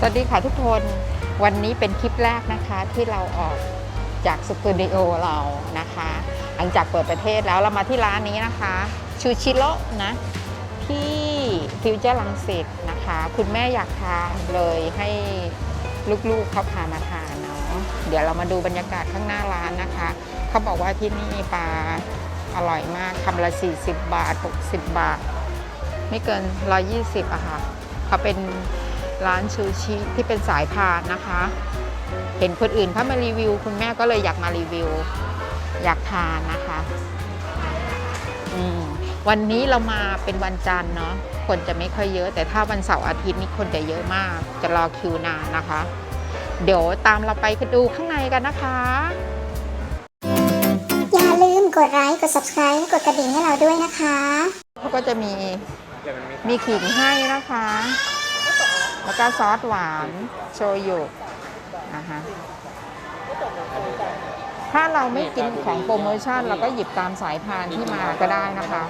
สวัสดีค่ะทุกคนวันนี้เป็นคลิปแรกนะคะที่เราออกจากสตูดิโอเรานะคะ หลังจากเปิดประเทศแล้วเรามาที่ร้านนี้นะคะชูชิโร่นะที่ฟิวเจอร์ลังสิตนะคะ คุณแม่อยากทานเลยให้ลูกๆเขาพามาทานเนาะเดี๋ยวเรามาดูบรรยากาศข้างหน้าร้านนะคะ เขาบอกว่าที่นี่ปลาอร่อยมากคำละ 40 บาท 60 บาท ไม่เกิน 120อะค่ะเขาเป็น ร้านซูชิที่เป็นสายพานนะคะ เห็นคนอื่นเขามารีวิว คุณแม่ก็เลยอยากมารีวิว อยากทานนะคะอืมวันนี้เรามาเป็นวันจันทร์เนาะคนจะไม่ค่อยเยอะ แต่ถ้าวันเสาร์อาทิตย์นี่คนจะเยอะมาก จะรอคิวนานนะคะ เดี๋ยวตามเราไปดูข้างในกันนะคะ อย่าลืมกดไลค์กด subscribe กดกระดิ่งให้เราด้วยนะคะเขาก็จะมีมีขิงให้นะคะ แล้วก็ซอสหวานโชยุนะคะถ้าเราไม่กินของโปรโมชั่นเราก็หยิบตามสายพานที่มาก็ได้นะคะ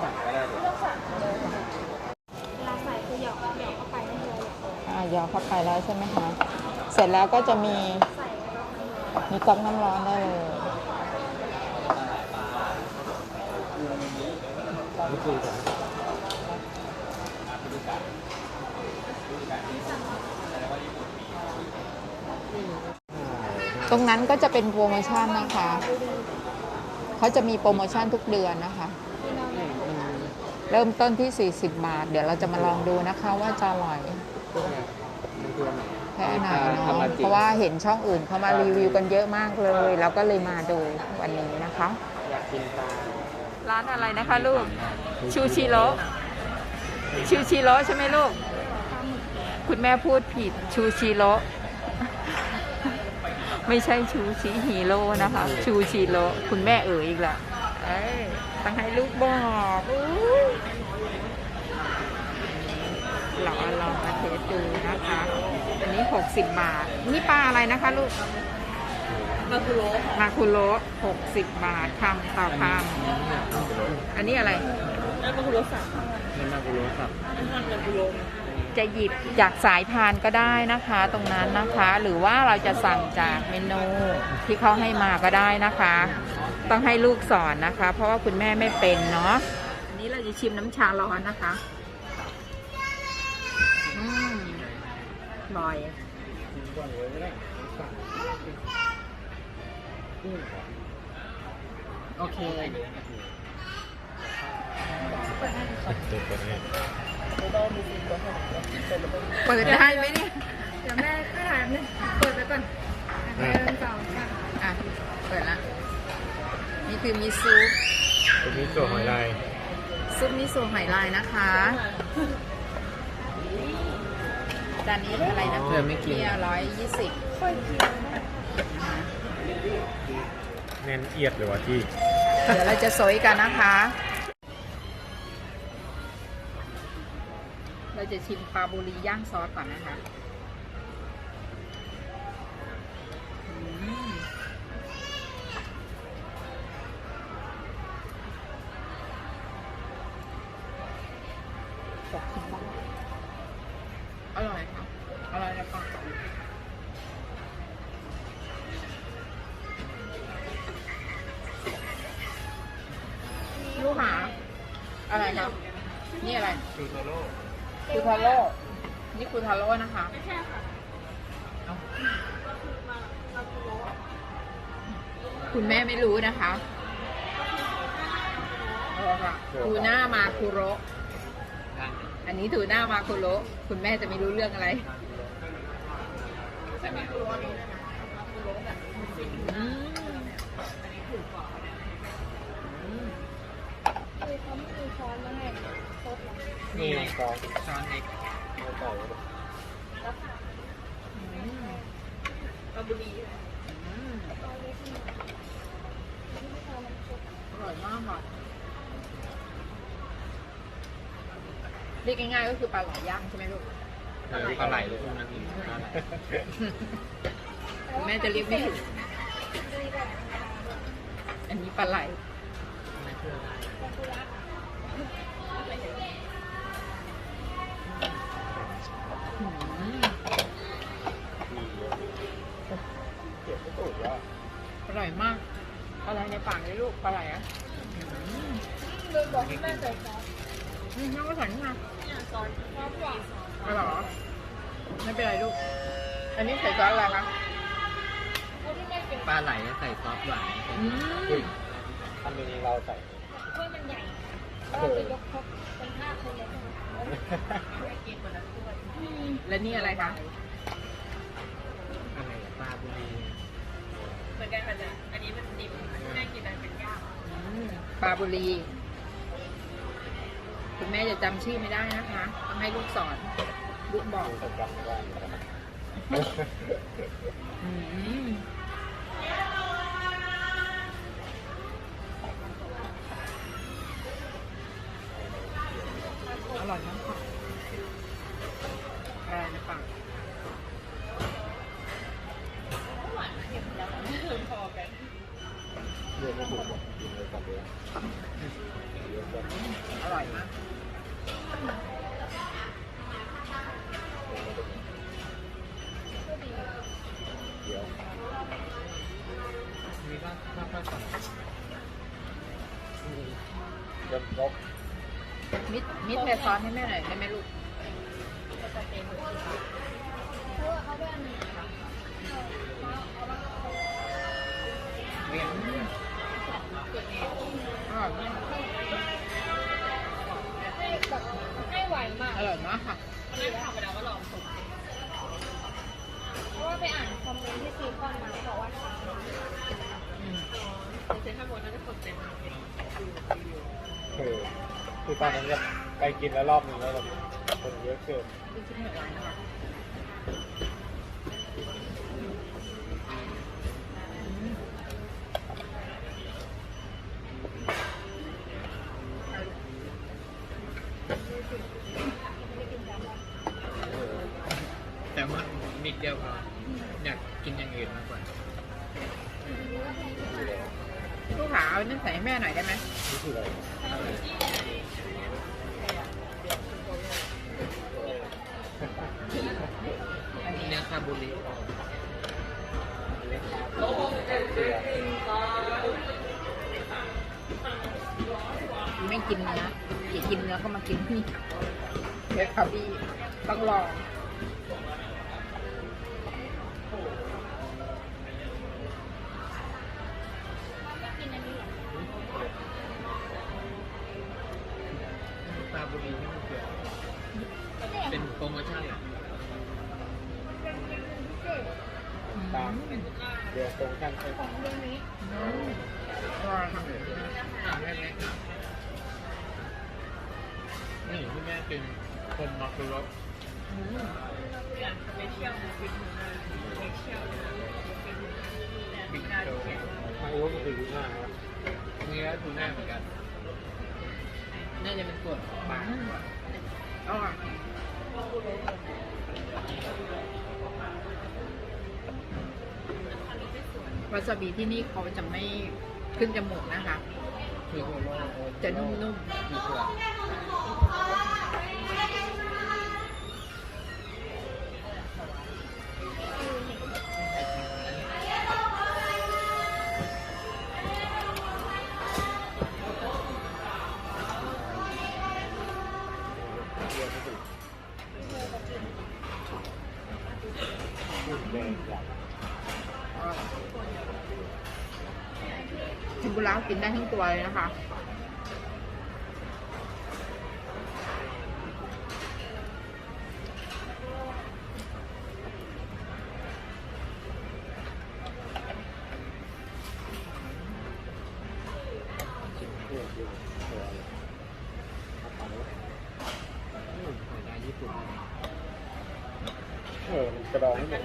อ่าหยอเข้าไปแล้วใช่ไหมคะ เสร็จแล้วก็จะมีมีก๊อกน้ำร้อนได้เลย ตรงนั้นก็จะเป็นโปรโมชั่นนะคะเขาจะมีโปรโมชั่นทุกเดือนนะคะ เริ่มต้นที่ 40 บาท เดี๋ยวเราจะมาลองดูนะคะว่าจะอร่อยแค่ไหนเนาะเพราะว่าเห็นช่องอื่นเขามารีวิวกันเยอะมากเลยแล้วก็เลยมาดูวันนี้นะคะอยากกินปลาร้านอะไรนะคะลูก ชูชิโร่ชูชิโร่ใช่ไหมลูก คุณแม่พูดผิดชูชิโร่ ไม่ใช่ชูชิฮีโร่นะคะ ชูชิโร่คุณแม่เอ๋ยอีกแล้วเอ้ยต้องให้ลูกบอกอุ๊ยลองลองมาเทสดูนะคะ อันนี้ 60 บาท นี่ปลาอะไรนะคะลูก มาคุโรมาคุโร60 บาทคำต่อคำอันนี้อะไร นี่มากุโรสับจะหยิบจากสายพานก็ได้นะคะตรงนั้นนะคะ หรือว่าเราจะสั่งจากเมนูที่เขาให้มาก็ได้นะคะ ต้องให้ลูกสอนนะคะ เพราะว่าคุณแม่ไม่เป็นเนาะอันนี้เราจะชิมน้ำชาร้อนนะคะอืมอร่อยโอเค เปิดได้ไหมเนี่ยเดี๋ยวแม่ก็ถามนึงเปิดไปก่อนอะหนึ่งสองสามอะ เปิดละ นี่คือมีซุปตัวนี้ตัวหอยลายซุปมิโซะหอยลายนะคะจานนี้อะไรนะเธอไม่กินเนี่ยร้อยยี่สิบแน่นเอียดเลยวะที่ เดี๋ยวเราจะโซยกันนะคะ เราจะชิมปลาบุรีย่างซอสก่อนนะคะอร่อยค่ะ อร่อยแล้วก็ลูกหาอะไรครับนี่อะไรคือโทโร่ คูทาโร่นี่คูทาโร่นะคะคุณแม่ไม่รู้นะคะเอาค่ะทูน่ามาคุโระอันนี้ทูน่ามาคุโระคุณแม่จะไม่รู้เรื่องอะไรอืมคือเขาไม่มีช้อนมาให้ครบแล้วนี่ซ อสช้อนเล็กเอาต่ออืมตอนเล็กนี่อืมไม่พอมันครบอร่อยมากค่ะเรียกง่ายๆก็คือปลาไหลย่างใช่ไหมลูกเออปลาไหลเลยพวกนั้นคุณแม่จะเรียกไม่ถูกอันนี้ปลาไหล บอกให้แม่ใส่ซอสอืมน้องก็ใส่นี่มาเนี่ยซอสซอสหวานอ๋อเหรอ ไม่เป็นไรลูก อันนี้ใส่ซอสอะไรคะเพราะที่แม่เก็บปลาไหลใส่ซอสหวานอืมทำนี้เราใส่ถ้วยมันใหญ่ก็จะยกครบเป็นห้าคนเลยและนี่อะไรคะอะไรปลาบุรีเหมือนกันค่ะจ๊ะอันนี้มันดิบแม่กินอันเป็นย่างอืมปลาบุรี คุณแม่จะจำชื่อไม่ได้นะคะต้องให้ลูกสอนลูกบอกดูจำไม่ได้ เดี๋ยวมีข้าวข้าวข้าวสั่งเริ่มครบมิดมิดแพรซอสให้แม่หน่อยได้ไหมลูกเรียนอร่ อยมากให้ไหวมาก อร่อยมากค่ะแม่ถามไปแล้วว่าลองสุกเพราะว่าไปอ่านคอมเมนต์ที่ซีคอนมาบอกว่าทำอืมเซ็นทรัลเวิลด์น่าจะคนเต็มคือคือตอนนั้นเนี่ยไปกินแล้วรอบนึงแล้วแบบคนเยอะเกินลูกชิ้นหมูร้านนะคะ กินเนื้อก็มากินนี่เบคคาบี้ต้องลองคาบูรินี่มันคือเป็นโปรโมชั่นเหรอตามเดือนโปรโมชั่นใช่ไหมของเรื่องนี้อืมอร่อยค่ะอ่ ม่เล็กนี่ที่แม่กินคนมาคือรสอืมอย่างสเปเชียลบิ๊กสเปเชียลบิ๊กโตไม่รู้มันคือดูหน้าครับนี่ก็ดูหน้าเหมือนกัน น่าจะเป็นส่วนของปากอร่อยวาซาบิที่นี่เขาจะไม่ขึ้นจมูกนะคะคือโคโร่จะนุ่มๆ มีเผือกๆเทมปุระกินได้ทั้งตัวเลยนะคะญี่ปุ่นเออมันกระดองไม่เหมือน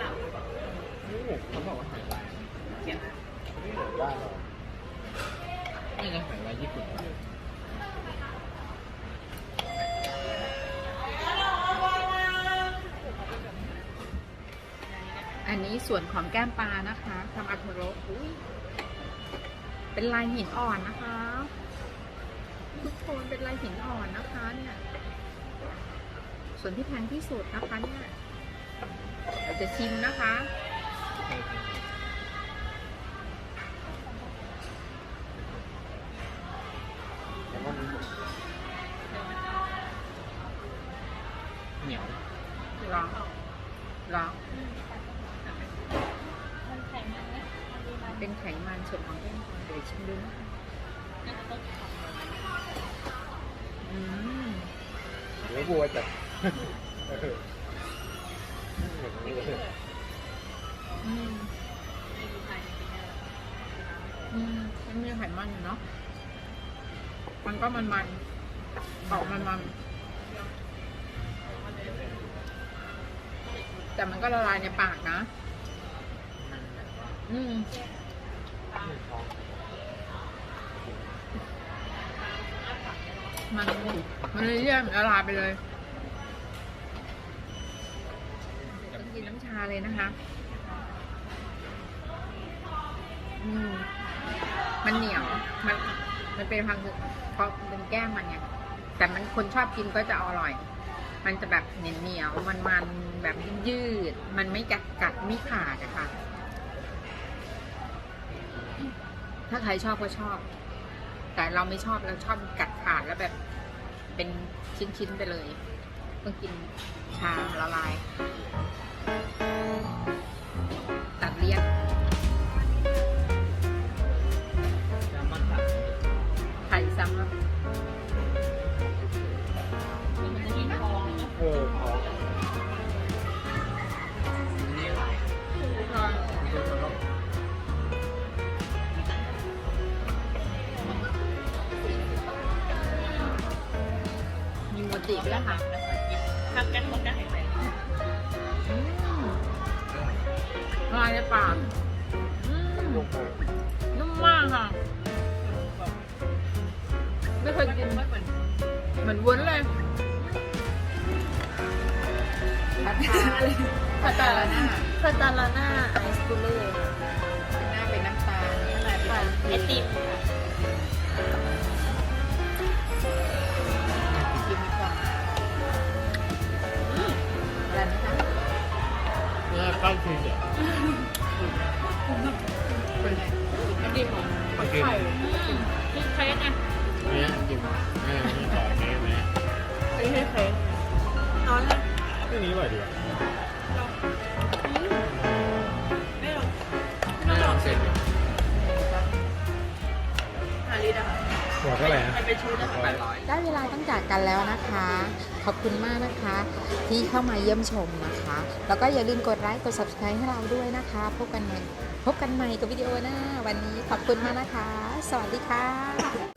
นี่เหมือนเขาบอกว่าหายลายไม่เหมือนบ้านเรา นี่ไงหายลายญี่ปุ่นอันนี้ส่วนของแก้มปลานะคะทำอัคุโระอุ๊ยเป็นลายหินอ่อนนะคะ ทุกคนเป็นลายหินอ่อนนะคะเนี่ยส่วนที่แพงที่สุดนะคะเนี่ยเราจะชิมนะคะ ดูนะอืมเดี๋ยวบัวจับอืมอืมมันมีไขมันอยู่เนาะ มันก็มันมันๆออกมันมัน แต่มันก็ละลายในปากนะ อืม มันมันเลยเยี่ยมละลายไปเลยต้องกินน้ำชาเลยนะคะ อืม มันเหนียว มัน มันเป็นพังคือเพราะเป็นแก้มมันไงแต่มันคนชอบกินก็จะอร่อย มันจะแบบเหนียวเหนียวมันมันแบบยืด มันไม่กัดกัดไม่ขาดอะค่ะถ้าใครชอบก็ชอบ แต่เราไม่ชอบเราชอบกัดขาดแล้วแบบ เป็นชิ้นๆไปเลยต้องกินชาละลาย ตัดเลี่ยน โมจิด้วยค่ะทำกันหมดได้ลายในปากอืมนุ่มมากค่ะ ไม่เคยกินเหมือนวุ้นเลยพัตตาลาน่าคาตาลาน่าไอศครีมหน้าเป็นน้ำตาลอะไรเป็นไอติม เนี่ยใกล้ชิดอะเป็นไงไอติมของไข่เค้กไงเนี่ยกินไม่นี่ต่อเค้กไหมไอเค้เค้กนอนเลยที่นี้อร่อยดีอะ หัวเท่าไหร่นะมันเป็นชุดนะคะแปดร้อยได้เวลาต้องจากกันแล้วนะคะ ขอบคุณมากนะคะ ที่เข้ามาเยี่ยมชมนะคะ แล้วก็อย่าลืมกดไลค์กด subscribe ให้เราด้วยนะคะ พบกันใหม่พบกันใหม่กับวิดีโอหน้า วันนี้ขอบคุณมากนะคะ สวัสดีค่ะ